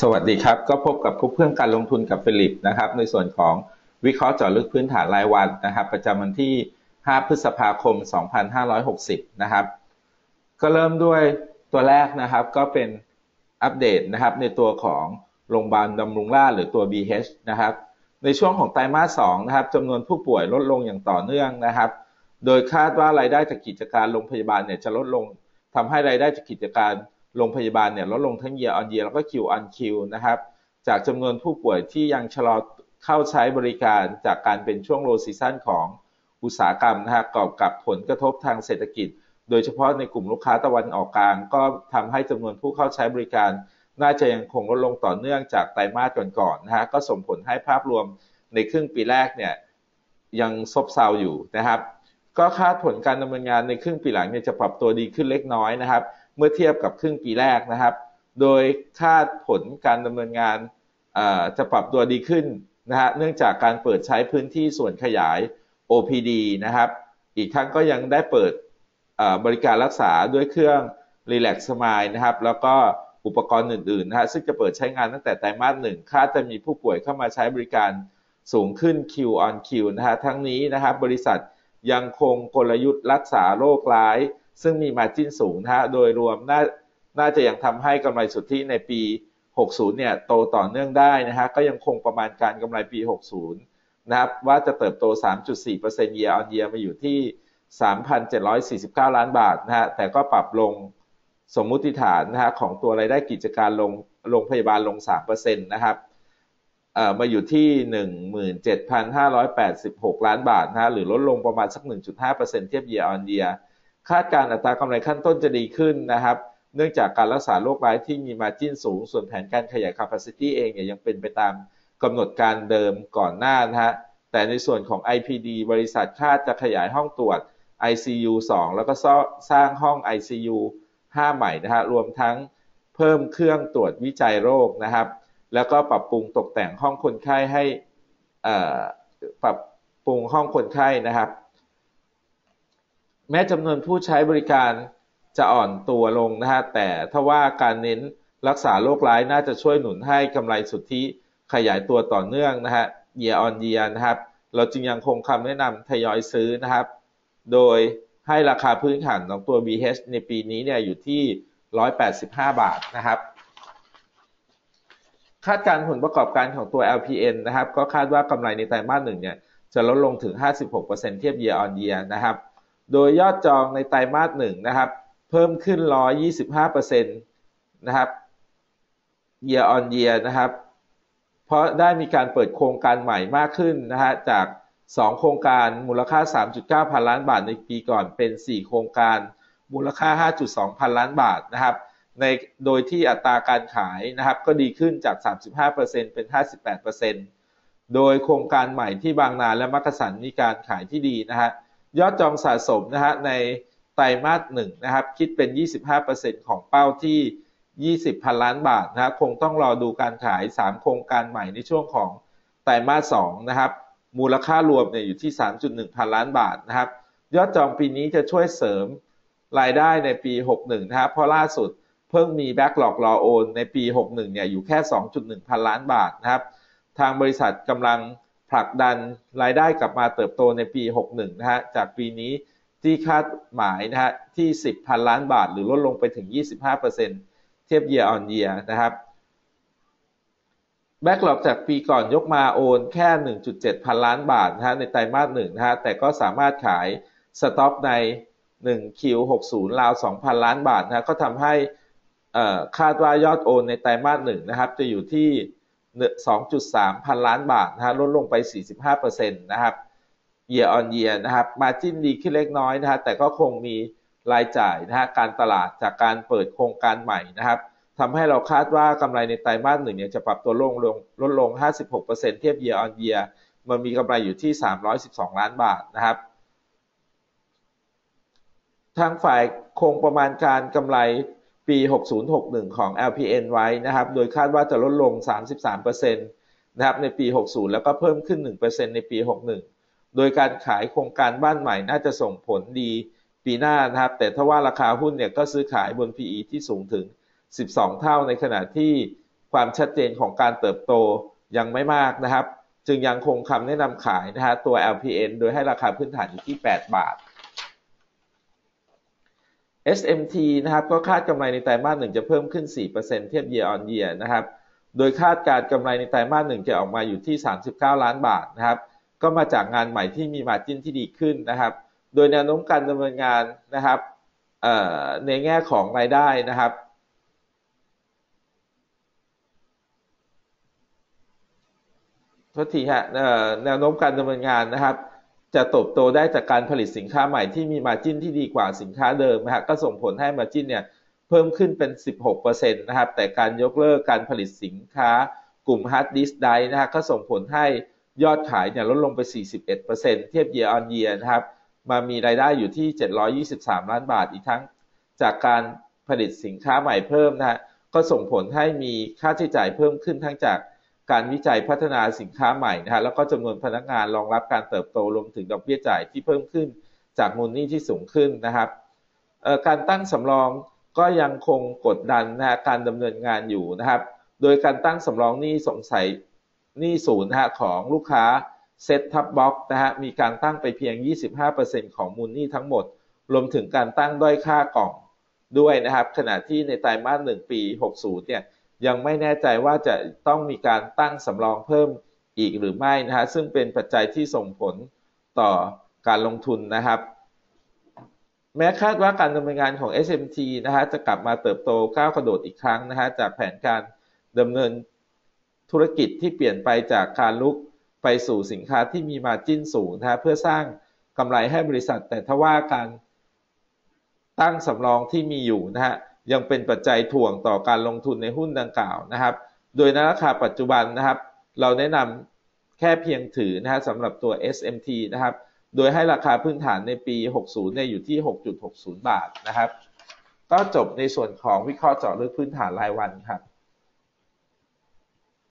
สวัสดีครับ ก็พบกับคุเพื่อนการลงทุนกับฟิลิปนะครับ ในส่วนของวิเคราะห์เจาะลึกพื้นฐานรายวันนะครับ ประจำวันที่ 5 พฤษภาคม 2560 นะครับ ก็เริ่มด้วยตัวแรกนะครับก็เป็นอัปเดตนะครับในตัวของโรงพยาบาลบำรุงราหรือตัว BH นะครับ ในช่วงของไตรมาส 2 นะครับจำนวนผู้ป่วยลดลงอย่างต่อเนื่องนะครับ โดยคาดว่ารายได้จากกิจการโรงพยาบาลเนี่ยจะลดลงทำให้รายได้จากกิจการ โรงพยาบาลเนี่ยลดลงทั้ง year on year แล้วก็ Q on Q นคิวนะครับ จากจำนวนผู้ป่วยที่ยังชะลอเข้าใช้บริการจากการเป็นช่วงโลซีซันของอุตสาหกรรมนะฮะกอบกับผลกระทบทางเศรษฐกิจ โดยเฉพาะในกลุ่มลูกค้าตะวันออกกลาง ก็ทำให้จำนวนผู้เข้าใช้บริการ น่าจะยังคงลดลงต่อเนื่องจากไตรมาสก่อนๆนะฮะก็ส่งผลให้ภาพรวมในครึ่งปีแรกเนี่ยยังซบเซาอยู่นะครับ ก็คาดผลการดำเนินงานในครึ่งปีหลังเนี่ยจะปรับตัวดีขึ้นเล็กน้อยนะครับ เมื่อเทียบกับครึ่งปีแรกนะครับ โดยคาดผลการดำเนินงานจะปรับตัวดีขึ้นนะฮะเนื่องจากการเปิดใช้พื้นที่ส่วนขยาย OPD นะครับ อีกทั้งก็ยังได้เปิดบริการรักษาด้วยเครื่อง Relax Smile นะครับ แล้วก็อุปกรณ์อื่นๆนะฮะซึ่งจะเปิดใช้งานตั้งแต่ไตรมาสหนึ่งคาดจะมีผู้ป่วยเข้ามาใช้บริการสูงขึ้น Q on Q นะฮะทั้งนี้นะครับบริษัทยังคงกลยุทธ์รักษาโรคร้าย ซึ่งมีมาจิ้นสูงนะฮะโดยรวมน่าน่าจะยังทำให้กำไรสุทธิในปี 60 เนี่ยโตต่อเนื่องได้นะฮะก็ยังคงประมาณการกำไรปี 60 นะครับว่าจะเติบโต 3.4% year on year มาอยู่ที่ 3,749 ล้านบาทนะฮะแต่ก็ปรับลงสมมุติฐานนะฮะของตัวรายได้กิจการลงโรงพยาบาลลง 3%นะครับมาอยู่ที่ 17,586 ล้านบาทนะฮะหรือลดลงประมาณสัก 1.5%เทียบ year on year คาดการอัตรากำไรขั้นต้นจะดีขึ้นนะครับ เนื่องจากการรักษาโรคร้ายที่มีมาจิ้นสูง ส่วนแผนการขยาย capacity เองเนี่ยยังเป็นไปตามกำหนดการเดิมก่อนหน้านะฮะ แต่ในส่วนของ IPD บริษัทคาดจะขยายห้องตรวจ ICU 2 แล้วก็สร้างห้อง ICU 5 ใหม่นะฮะ รวมทั้งเพิ่มเครื่องตรวจวิจัยโรคนะครับ แล้วก็ปรับปรุงตกแต่งห้องคนไข้ให้ปรับปรุงห้องคนไข้นะครับ แม้จำนวนผู้ใช้บริการจะอ่อนตัวลงนะฮะแต่ถ้าว่าการเน้นรักษาโรคร้ายน่าจะช่วยหนุนให้กำไรสุทธิขยายตัวต่อเนื่องนะฮะ year on year นะครับ เราจึงยังคงคำแนะนำทยอยซื้อนะครับ โดยให้ราคาพื้นฐานของตัว BH ในปีนี้เนี่ยอยู่ที่ 185 บาทนะครับ คาดการผลประกอบการของตัว LPN นะครับ ก็คาดว่ากำไรในไตรมาสหนึ่งเนี่ยจะลดลงถึง 56%เทียบ year on year นะครับ โดยยอดจองในไตรมาสหนึ่งนะครับ เพิ่มขึ้น 125%นะครับ year on year นะครับ เพราะได้มีการเปิดโครงการใหม่มากขึ้นนะฮะจาก 2 โครงการมูลค่า 3.9 พันล้านบาทในปีก่อนเป็น 4 โครงการมูลค่า 5.2 พันล้านบาทนะครับในโดยที่อัตราการขายนะครับ ก็ดีขึ้นจาก 35%เป็น 58%โดยโครงการใหม่ที่บางนาและมักกะสันมีการขายที่ดีนะฮะ ยอดจองสะสมนะฮะในไตรมาสหนึ่งนะครับ คิดเป็น 25%ของเป้าที่ 20 พันล้านบาทนะคงต้องรอดูการขาย 3 โครงการใหม่ในช่วงของไตรมาส2นะครับ มูลค่ารวมเนี่ยอยู่ที่ 3.1 พันล้านบาทนะครับ ยอดจองปีนี้จะช่วยเสริมรายได้ในปี 61 นะครับ เพราะล่าสุดเพิ่งมีแบ็กหลอกรอโอนในปี 61 เนี่ยอยู่แค่ 2.1 พันล้านบาทนะครับ ทางบริษัทกำลัง ผลักดันรายได้กลับมาเติบโตในปี 61 นะฮะ จากปีนี้ที่คาดหมายนะฮะที่ 10พันล้านบาท หรือลดลงไปถึง 25%เทียบ year on year นะครับแบ็กหลอกจากปีก่อนยกมาโอนแค่ 1.7 พันล้านบาทนะฮะในไตรมาสหนึ่งนะฮะแต่ก็สามารถขายสต็อกใน 1Q60 ราว 2,000 ล้านบาทนะก็ทำให้คาดว่ายอดโอนในไตรมาสหนึ่งนะครับจะอยู่ที่ 2.3 พันล้านบาทนะฮะลดลงไป 45%นะครับ year on year นะครับมาจิ้นดีขึ้นเล็กน้อยนะฮะแต่ก็คงมีรายจ่ายนะฮะการตลาดจากการเปิดโครงการใหม่นะครับทำให้เราคาดว่ากำไรในไตรมาสหนึ่งเนี่ยจะปรับตัวลงลงลดลง 56%เทียบ year on year มันมีกำไรอยู่ที่ 312 ล้านบาทนะครับ ทางฝ่ายคงประมาณการกำไร ปี 6061 ของ LPN ไว้นะครับ โดยคาดว่าจะลดลง 33%นะครับในปี 60 แล้วก็เพิ่มขึ้น 1%ในปี 61 โดยการขายโครงการบ้านใหม่น่าจะส่งผลดีปีหน้านะครับ แต่ถ้าว่าราคาหุ้นเนี่ยก็ซื้อขายบน PE ที่สูงถึง 12 เท่าในขณะที่ความชัดเจนของการเติบโตยังไม่มากนะครับ จึงยังคงคำแนะนำขายนะฮะตัว LPN โดยให้ราคาพื้นฐานอยู่ที่ 8 บาท SMT นะครับก็คาดกำไรในไตรมาสหนึ่งจะเพิ่มขึ้น 4%เทียบ year on year นะครับ โดยคาดการกำไรในไตรมาสหนึ่งจะออกมาอยู่ที่ 39 ล้านบาทนะครับ ก็มาจากงานใหม่ที่มีมาจิ้นที่ดีขึ้นนะครับ โดยแนวโน้มการดำเนินงานนะครับในแง่ของรายได้นะครับทษทีฮะแนวโน้มการดำเนินงานนะครับ จะเติบโตได้จากการผลิตสินค้าใหม่ที่มีมาจิ้นที่ดีกว่าสินค้าเดิมนะฮะก็ส่งผลให้มาจิ้นเนี่ยเพิ่มขึ้นเป็น 16%นะครับแต่การยกเลิกการผลิตสินค้ากลุ่มฮาร์ดดิสก์ไดนะฮะก็ส่งผลให้ยอดขายเนี่ยลดลงไป 41%เทียบ year on year นะครับมามีรายได้อยู่ที่ 723 ล้านบาทอีกทั้งจากการผลิตสินค้าใหม่เพิ่มนะฮะก็ส่งผลให้มีค่าใช้จ่ายเพิ่มขึ้นทั้งจาก การวิจัยพัฒนาสินค้าใหม่นะฮะแล้วก็จำนวนพนักงานรองรับการเติบโตรวมถึงดอกเบี้ยจ่ายที่เพิ่มขึ้นจากมูลหนี้ที่สูงขึ้นนะครับการตั้งสำรองก็ยังคงกดดันนะฮะการดำเนินงานอยู่นะครับ โดยการตั้งสำรองหนี้สงสัยหนี้ศูนย์นะฮะของลูกค้าเซ็ตทับบ็อกนะฮะมีการตั้งไปเพียง 25%ของมูลหนี้ทั้งหมด รวมถึงการตั้งด้อยค่ากล่องด้วยนะครับ ขณะที่ในไตรมาสหนึ่งปี 60 เนี่ย ยังไม่แน่ใจว่าจะต้องมีการตั้งสำรองเพิ่มอีกหรือไม่นะฮะซึ่งเป็นปัจจัยที่ส่งผลต่อการลงทุนนะครับ แม้คาดว่าการดำเนินงานของ SMT นะฮะจะกลับมาเติบโตก้าวกระโดดอีกครั้งนะฮะจากแผนการดำเนินธุรกิจที่เปลี่ยนไปจากการลุกไปสู่สินค้าที่มีมาจิ้นสูงนะฮะเพื่อสร้างกำไรให้บริษัทแต่ถ้าว่าการตั้งสำรองที่มีอยู่นะฮะ ยังเป็นปัจจัยถ่วงต่อการลงทุนในหุ้นดังกล่าวนะครับ โดยในราคาปัจจุบันนะครับ เราแนะนำแค่เพียงถือนะฮะสำหรับตัว SMT นะครับ โดยให้ราคาพื้นฐานในปี 60 เนี่ยอยู่ที่ 6.60 บาทนะครับ ก็จบในส่วนของวิเคราะห์เจาะลึกพื้นฐานรายวันครับ